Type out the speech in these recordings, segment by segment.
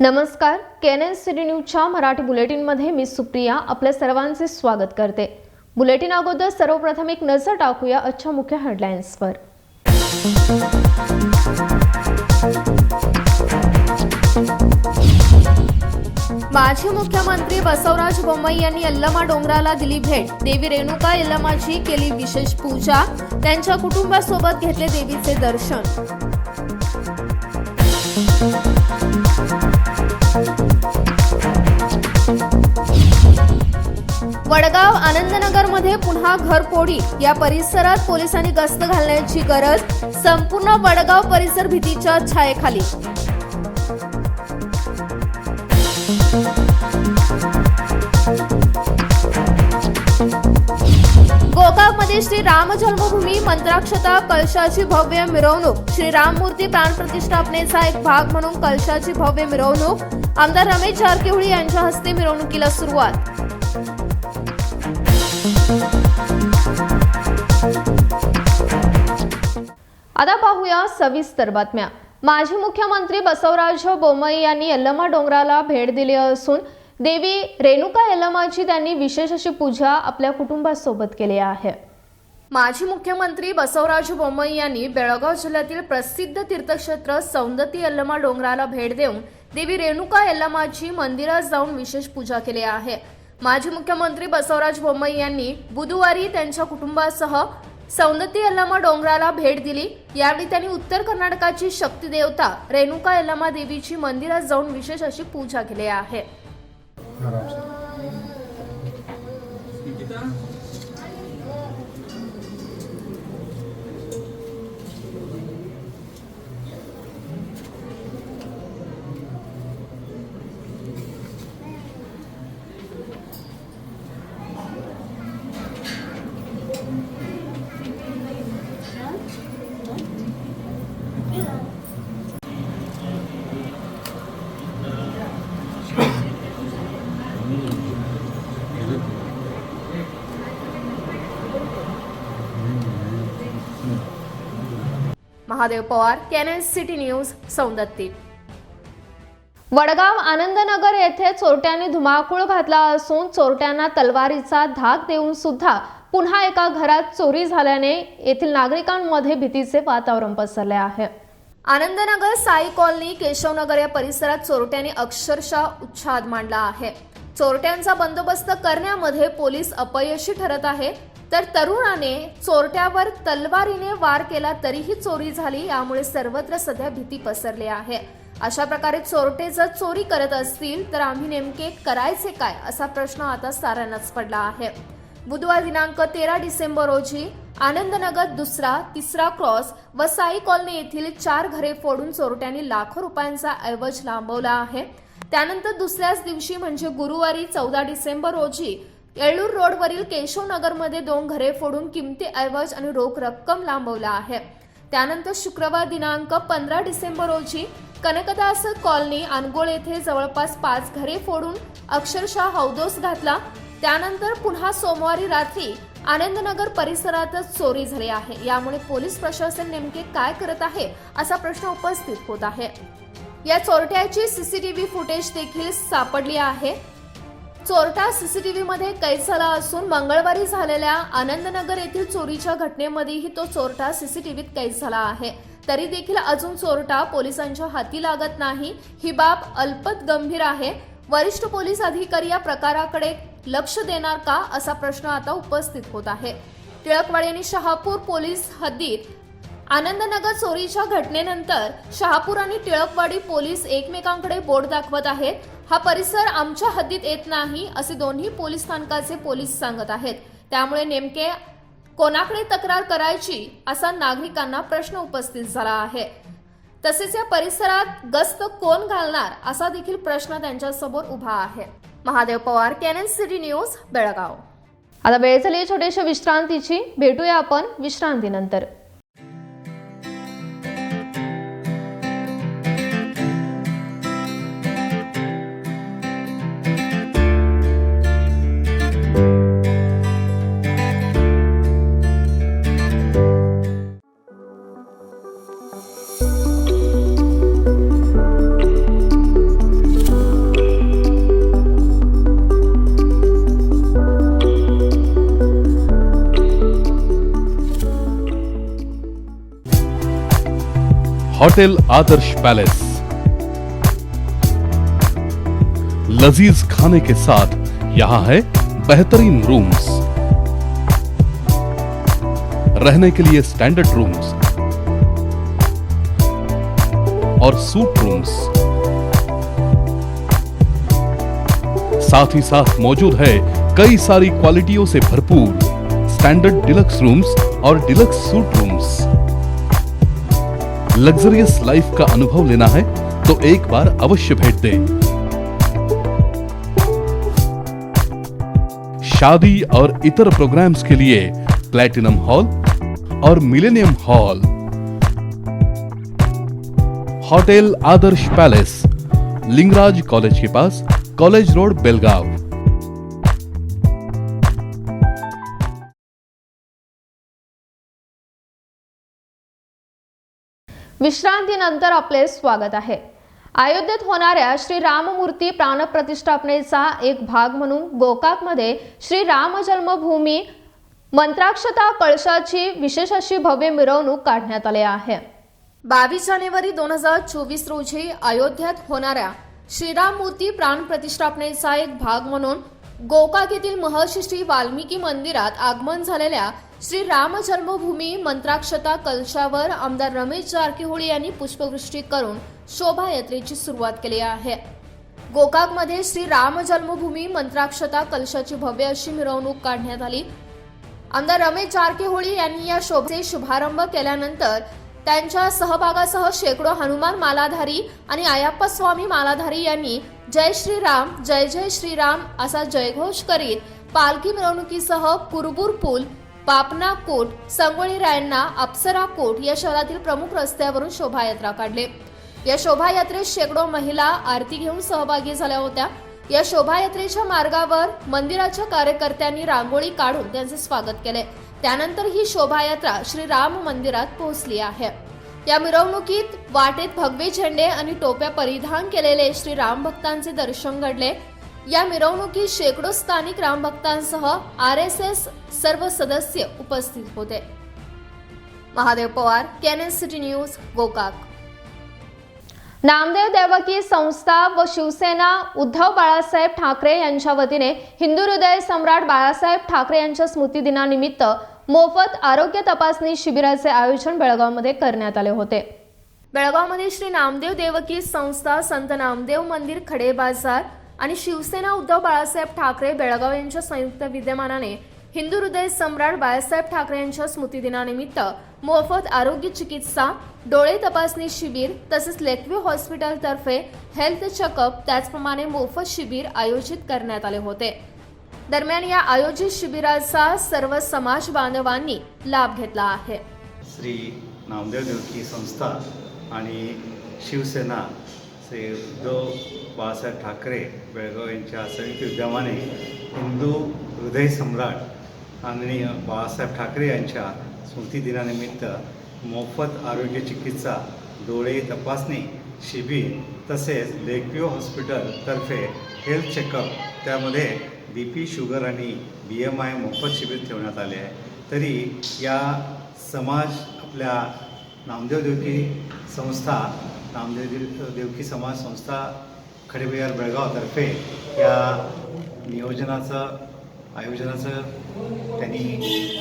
नमस्कार KNN city न्यूजच्या मराठी बुलेटिनमध्ये मी सुप्रिया आपल्या सर्वांचे स्वागत करते. बुलेटिन अगोदर सर्वप्रथम एक नजर टाकूया आजच्या मुख्य हेडलाईन्सवर माजी मुख्यमंत्री बसवराज बोम्मई यांनी यल्लमा डोंगराला दिली भेट. देवी रेणुका यल्लमाची केली विशेष पूजा. त्यांच्या कुटुंबासोबत घेतले देवीचे दर्शन. वडगाव आनंदनगरमध्ये पुन्हा घरफोडी. या परिसरात पोलिसांनी गस्त घालण्याची गरज संपूर्ण वडगाव परिसर भीतीच्या छायेखाली. गोकाकमध्ये श्री राम जन्मभूमी मंत्राक्षता कलशाची भव्य मिरवणूक. श्री राममूर्ती प्राणप्रतिष्ठापनेचा एक भाग म्हणून कलशाची भव्य मिरवणूक. आमदार रमेश जारकिहोळी यांच्या हस्ते मिरवणुकीला सुरुवात. आता पाहूया सविस्तर बातम्या. माजी मुख्यमंत्री बसवराज बोमई यांनी यल्लमा डोंगराला भेट दिली असून देवी रेणुका यल्लमाची त्यांनी विशेष अशी पूजा आपल्या कुटुंबासोबत केली आहे. माजी मुख्यमंत्री बसवराज बोमई यांनी बेळगाव जिल्ह्यातील प्रसिद्ध तीर्थक्षेत्र सौंदती यल्लमा डोंगराला भेट देऊन देवी रेणुका यल्लमाची मंदिरात जाऊन विशेष पूजा केली आहे. माजी मुख्यमंत्री बसवराज बोमई यांनी बुधवारी त्यांच्या कुटुंबासह सौंदती यल्लामा डोंगराला भेट दिली. यावेळी त्यांनी उत्तर कर्नाटकाची शक्ती देवता रेणुका यल्लामा देवीची मंदिरात जाऊन विशेष अशी पूजा केली आहे. Mahadev Pawar Canon City News Saundatti. Vadgaon Anandnagar येथे चोरट्यांनी धुमाकूळ घातला असून चोरट्यांना तलवारीचा धाक देऊन सुद्धा पुन्हा एका घरात चोरी झाल्याने येथील नागरिकांमध्ये भीतीचे वातावरण पसरले आहे. आनंदनगर साई कॉलनी केशवनगर या परिसरात चोरट्यांनी अक्षरशः उच्छाद मांडला आहे. चोरट्यांचा बंदोबस्त करण्यामध्ये पोलीस अपयशी ठरत आहे तर तरुणाने चोरट्यावर तलवारीने वार केला तरीही चोरी झाली यामुळे सर्वत्र सध्या भीती पसरली आहे. अशा प्रकारे चोरटे जर चोरी करत असतील तर आम्ही नेमके करायचे काय असा प्रश्न आता साऱ्यांनाच पडला आहे. बुधवार दिनांक तेरा डिसेंबर रोजी आनंदनगर दुसरा तिसरा क्रॉस व साई कॉलनी येथील चार घरे फोडून चोरट्यांनी लाखो रुपयांचा ऐवज लांबवला आहे. त्यानंतर दुसऱ्याच दिवशी म्हणजे गुरुवारी चौदा डिसेंबर रोजी येळूर रोडवरील केशवनगरमध्ये दोन घरे फोडून किमती ऐवज आणि रोख रक्कम लांबवला आहे. त्यानंतर शुक्रवार दिनांक पंधरा डिसेंबर रोजी कनकदास कॉलनी अनगोळ येथे जवळपास पाच घरे फोडून अक्षरशः हौदोस घातला. त्यानंतर पुन्हा सोमवारी रात्री आनंदनगर परिसरातच चोरी झाली आहे. यामुळे पोलीस प्रशासन नेमके काय करत आहे असा प्रश्न उपस्थित होत आहे. या चोरट्याची सीसीटीव्ही फुटेज देखील सापडली आहे. चोरटा सीसीटीव्ही मध्ये कैद झाला असून मंगळवारी झालेल्या आनंदनगर येथील चोरीच्या घटनेमध्येही तो चोरटा सीसीटीव्हीत कैद झाला आहे. तरी देखील अजून चोरटा पोलिसांच्या हाती लागत नाही. ही बाब अल्पत गंभीर आहे. वरिष्ठ पोलीस अधिकारी या प्रकाराकडे लक्ष देणार का असा प्रश्न आता उपस्थित होत आहे. टिळकवाडी आणि शहापूर पोलीस हद्दीत आनंदनगर चोरीच्या घटनेनंतर शहापूर आणि टिळकवाडी पोलीस एकमेकांकडे बोट दाखवत आहेत. हा परिसर आमच्या हद्दीत येत नाही असे दोन्ही पोलीस स्थानकाचे पोलीस सांगत आहेत. त्यामुळे नेमके कोणाकडे तक्रार करायची असा नागरिकांना प्रश्न उपस्थित झाला आहे. तसेच या परिसरात गस्त कोण घालणार असा देखील प्रश्न त्यांच्यासमोर उभा आहे. Mahadev Pawar Canon City News Belgaum. आता वेळ झाली छोट्याशा विश्रांतीची. भेटूया आपण विश्रांतीनंतर. Hotel Adarsh palace. लजीज खाने के साथ यहाँ है बेहतरीन रूम्स रहने के लिए स्टैंडर्ड रूम्स और सूट रूम्स साथ ही साथ मौजूद है कई सारी क्वालिटियों से भरपूर स्टैंडर्ड डिलक्स रूम्स और deluxe suite rooms luxurious life का अनुभव लेना है तो एक बार अवश्य भेंट दें। शादी और इतर प्रोग्राम्स के लिए प्लैटिनम हॉल और millennium hall hotel Adarsh palace Lingaraj college के पास कॉलेज रोड बेलगाव विश्रांतीनंतर आपले स्वागत आहे. अयोध्येत होणाऱ्या श्री राममूर्ती प्राणप्रतिष्ठापनेचा एक भाग म्हणून गोकाकमध्ये श्री राम जन्मभूमी मंत्राक्षता कळशाची विशेष अशी भव्य मिरवणूक काढण्यात आली आहे. बावीस जानेवारी दोन हजार चोवीस रोजी अयोध्येत होणाऱ्या श्रीराम मूर्ती प्राण प्रतिष्ठापनेचा एक भाग म्हणून गोकाक येथील महर्षी श्री वाल्मिकी मंदिरात आगमन झालेल्या श्री राम जन्मभूमी मंत्राक्षता कलशावर आमदार रमेश जारकीहोळी यांनी पुष्पवृष्टी करून शोभायात्रेची सुरुवात केली आहे. गोकाकमध्ये श्री राम जन्मभूमी मंत्राक्षता कलशाची भव्य अशी मिरवणूक काढण्यात आली. आमदार रमेश जारकीहोळी यांनी या शोभेचे शुभारंभ केल्यानंतर त्यांच्या सहभागासह शेकडो हनुमान मालाधारी आणि अयाप्पा स्वामी मालाधारी यांनी जय श्रीराम जय जय श्रीराम असा जयघोष करीत पालखी मिरवणुकीसह कुरबूर पूल पापना कोट संगोळी रायण्णा अप्सरा कोट या शहरातील प्रमुख रस्त्यावरून शोभायात्रा काढले. या शोभायात्रेत शेकडो महिला आरती घेऊन सहभागी झाल्या होत्या. या शोभायात्रेच्या मार्गावर मंदिराच्या कार्यकर्त्यांनी रांगोळी काढून त्यांचे स्वागत केले. त्यानंतर ही शोभायात्रा श्री राम मंदिरात पोहोचली आहे. या मिरवणुकीत वाटेत भगवे झेंडे आणि टोप्या परिधान केलेले श्री राम भक्तांचे दर्शन घडले. या मिरवणुकीत शेकडो स्थानिक राम भक्तांसह आर एस एस सर्व सदस्य उपस्थित होते. Mahadev Pawar Canon City News Gokak. Namdev Devki संस्था व शिवसेना उद्धव बाळासाहेब ठाकरे यांच्या वतीने हिंदू हृदय सम्राट बाळासाहेब ठाकरे यांच्या स्मृतिदिनानिमित्त मोफत आरोग्य तपासणी शिबिराचे आयोजन बेळगावमध्ये करण्यात आले होते. बेळगावमध्ये श्री नामदेव देवकी संस्था संत नामदेव मंदिर खडे बाजार आणि शिवसेना उद्धव बाळासाहेब ठाकरे बेळगाव यांच्या संयुक्त विद्यमानाने हिंदू हृदय सम्राट बाळासाहेब ठाकरे यांच्या स्मृतिदिनानिमित्त मोफत आरोग्य चिकित्सा डोळे तपासणी शिबिर तसेच लेकव्यू हॉस्पिटलतर्फे हेल्थ चेकअप त्याचप्रमाणे मोफत शिबिर आयोजित करण्यात आले होते. दरम्यान या आयोजित शिबिराचा सर्व समाज बांधवांनी लाभ घेतला आहे. श्री नामदेव देवकी संस्था आणि शिवसेना श्री उद्धव बाळासाहेब ठाकरे बेळगाव यांच्या संयुक्त विद्यमाने हिंदू हृदय सम्राट आणि बाळासाहेब ठाकरे यांच्या स्मृतिदिनानिमित्त मोफत आरोग्य चिकित्सा डोळे तपासणी शिबिर तसेच लेकव्यू हॉस्पिटलतर्फे हेल्थ चेकअप त्यामध्ये बी पी शुगर आणि बी एम आय मोफत शिबिर ठेवण्यात आले आहे. तरी या समाज आपल्या नामदेव देवकी संस्था नामदेव देव- देवकी समाज संस्था खडेबिहार बेळगावतर्फे या नियोजनाचं आयोजनाचं त्यांनी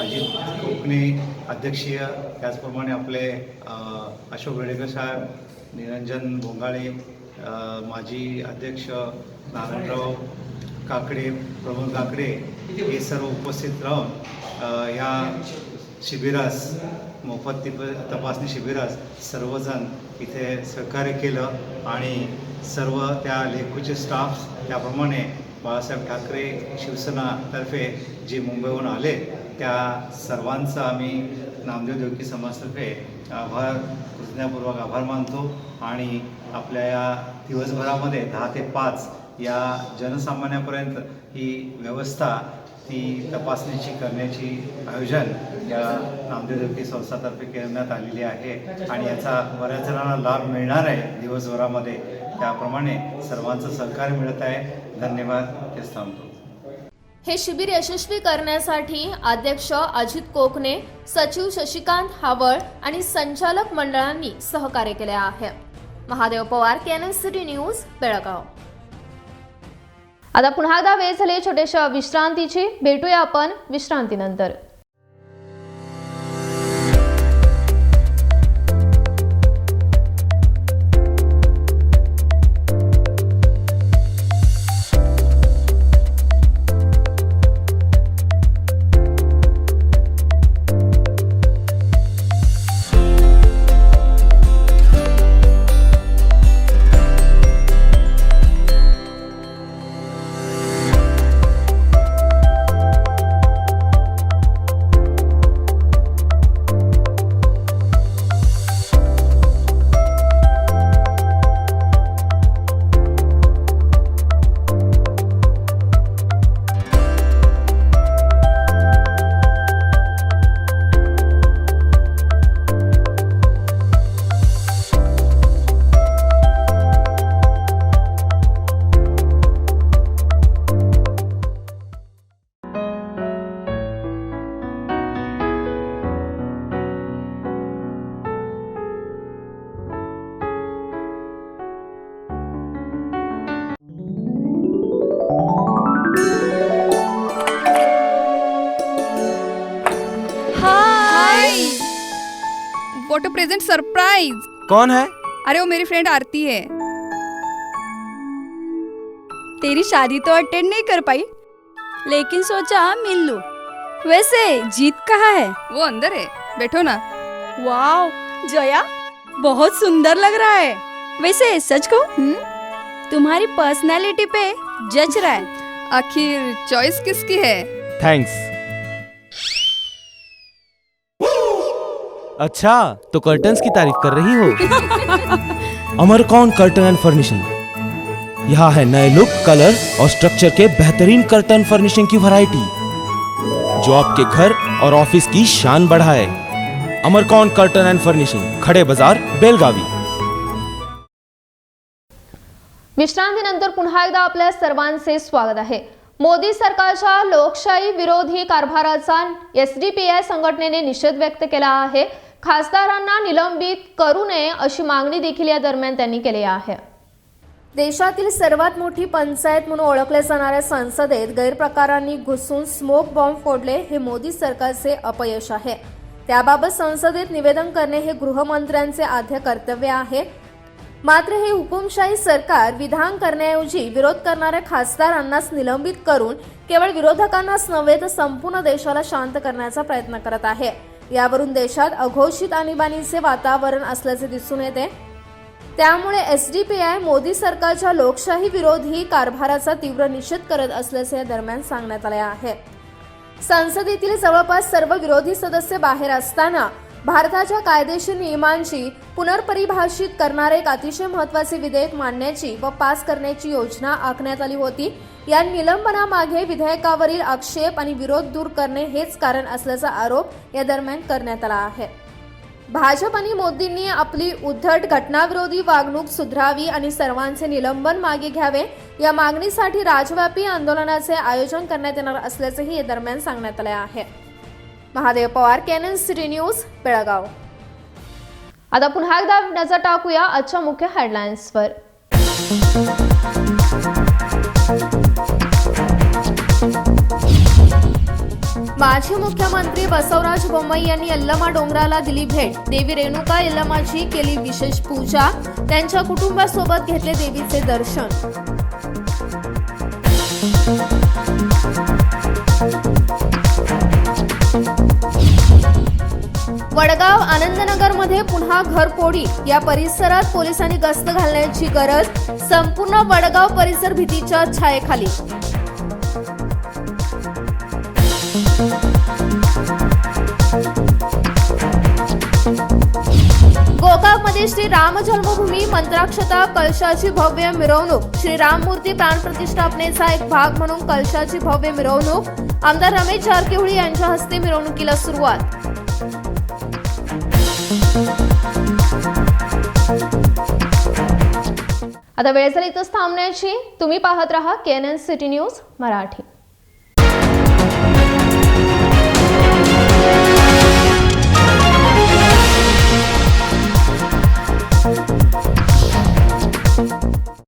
अजित कोकणे अध्यक्षीय त्याचप्रमाणे आपले अशोक वेडेकर साहेब निरंजन भोंगाळे माजी अध्यक्ष नारायणराव काकडे प्रमोद काकडे हे सर्व उपस्थित राहून या शिबिरास मोफत तिप तपासणी शिबिरास सर्वजण इथे सहकार्य केलं आणि सर्व त्या लेखूचे स्टाफ त्याप्रमाणे बाळासाहेब ठाकरे शिवसेनातर्फे जे मुंबईहून आले त्या सर्वांचा आम्ही नामदेव देवकी समाजतर्फे आभार कृतज्ञतापूर्वक आभार मानतो आणि आपल्या या दिवसभरामध्ये दहा ते पाच या जनसामान्यापर्यंत ही व्यवस्था ती तपासणीची करण्याची आयोजन या नामदेव देवकी संस्थातर्फे करण्यात आलेली आहे आणि याचा बऱ्याच जणांना लाभ मिळणार आहे दिवसभरामध्ये. त्याप्रमाणे सर्वांचं सहकार्य मिळत आहे. धन्यवाद. तेच थांबतो. हे शिबिर यशस्वी करण्यासाठी अध्यक्ष अजित कोकणे सचिव शशिकांत हावळ आणि संचालक मंडळांनी सहकार्य केले आहे. Mahadev Pawar Canon City News Belgaum. आता पुन्हा एकदा वेळ झाली छोट्याशा विश्रांतीची. भेटूया आपण विश्रांतीनंतर. प्रेजेंट सरप्राइज़ कौन है? अरे वो मेरी फ्रेंड आरती है। तेरी शादी तो अटेंड नहीं कर पाई लेकिन सोचा मिल लूँ। वैसे जीत कहाँ है? वो अंदर है। बैठो ना। वाओ जया बहुत सुंदर लग रहा है। वैसे सच को तुम्हारी पर्सनालिटी पे जज रहा है। आखिर चॉइस किसकी है? थैंक्स अच्छा तो कर्टन्स की तारीफ़ कर रही हो? अमरकौन कर्टन एंड फर्निशिंग यहाँ है नए लुक कलर और स्ट्रक्चर के बेहतरीन कर्टन फर्निशिंग की वैरायटी जो आपके घर और ऑफ़िस की शान बढ़ाए। अमरकौन कर्टन एंड फर्निशिंग खड़े बाज़ार बेलगावी। विश्रांतीनंतर पुन्हा एकदा आपल्या सर्वांचे स्वागत आहे. मोदी सरकारच्या लोकशाही विरोधी कारभाराचा एस डी पी आय संघटनेने निषेध व्यक्त केला आहे. खासदारांना निलंबित करू नये अशी मागणी देखील या दरम्यान त्यांनी केली आहे. देशातील सर्वात मोठी पंचायत म्हणून ओळखल्या जाणाऱ्या संसदेत गैरप्रकारांनी घुसून स्मोक बॉम्ब फोडले हे मोदी सरकारचे अपयश आहे. त्याबाबत संसदेत निवेदन करणे हे गृहमंत्र्यांचे आद्य कर्तव्य आहे. मात्र हे हुकुमशाही सरकार विधान करण्याऐवजी विरोध करणाऱ्या खासदारांनाच निलंबित करून केवळ विरोधकांनाच नव्हे तर संपूर्ण देशाला शांत करण्याचा प्रयत्न करत आहे. यावरून देशात अघोषित आणीबाणीचे वातावरण असल्याचे दिसून येते. त्यामुळे S D P I Modi सरकारच्या लोकशाही विरोधी कारभाराचा तीव्र निषेध करत असल्याचे या दरम्यान सांगण्यात आले आहे. संसदेतील जवळपास सर्व विरोधी सदस्य बाहेर असताना भारताच्या कायदेशीर नियमांची पुनर्परिभाषित करणारे एक अतिशय महत्त्वाचे विधेयक मांडण्याची व पास करण्याची योजना आखण्यात आली होती. या निलंबनामागे विधेयकावरील आक्षेप आणि विरोध दूर करणे हेच कारण असल्याचा आरोप या दरम्यान करण्यात आला आहे. भाजप आणि मोदींनी आपली उद्धट घटनाविरोधी वागणूक सुधरावी आणि सर्वांचे निलंबन मागे घ्यावे या मागणीसाठी राजव्यापी आंदोलनाचे आयोजन करण्यात येणार असल्याचेही या दरम्यान सांगण्यात आले आहे. Mahadev Pawar Canon City News Belgaum. आता पुन्हा एकदा नजर टाकूया आजच्या मुख्य हेडलाईन्सवर माजी मुख्यमंत्री बसवराज बोम्मई यांनी यल्लमा डोंगराला दिली भेट. देवी रेणुका यल्लमाची केली विशेष पूजा. त्यांच्या कुटुंबासोबत घेतले देवीचे दर्शन. आनंदनगरमध्ये पुन्हा घरफोडी. या परिसरात पोलिसांनी गस्त घालण्याची गरज संपूर्ण वडगाव परिसर भीतीच्या छायेखाली. गोकाकमध्ये श्री राम जन्मभूमी मंत्राक्षता कलशाची भव्य मिरवणूक. श्री राम मूर्ती प्राणप्रतिष्ठापनेचा एक भाग म्हणून कलशाची भव्य मिरवणूक. आमदार रमेश जारकिहोळी यांच्या हस्ते मिरवणुकीला सुरुवात. आता वेळ झाली इथंच थांबण्याची. तुम्ही पाहत राहा K N N City News Marathi.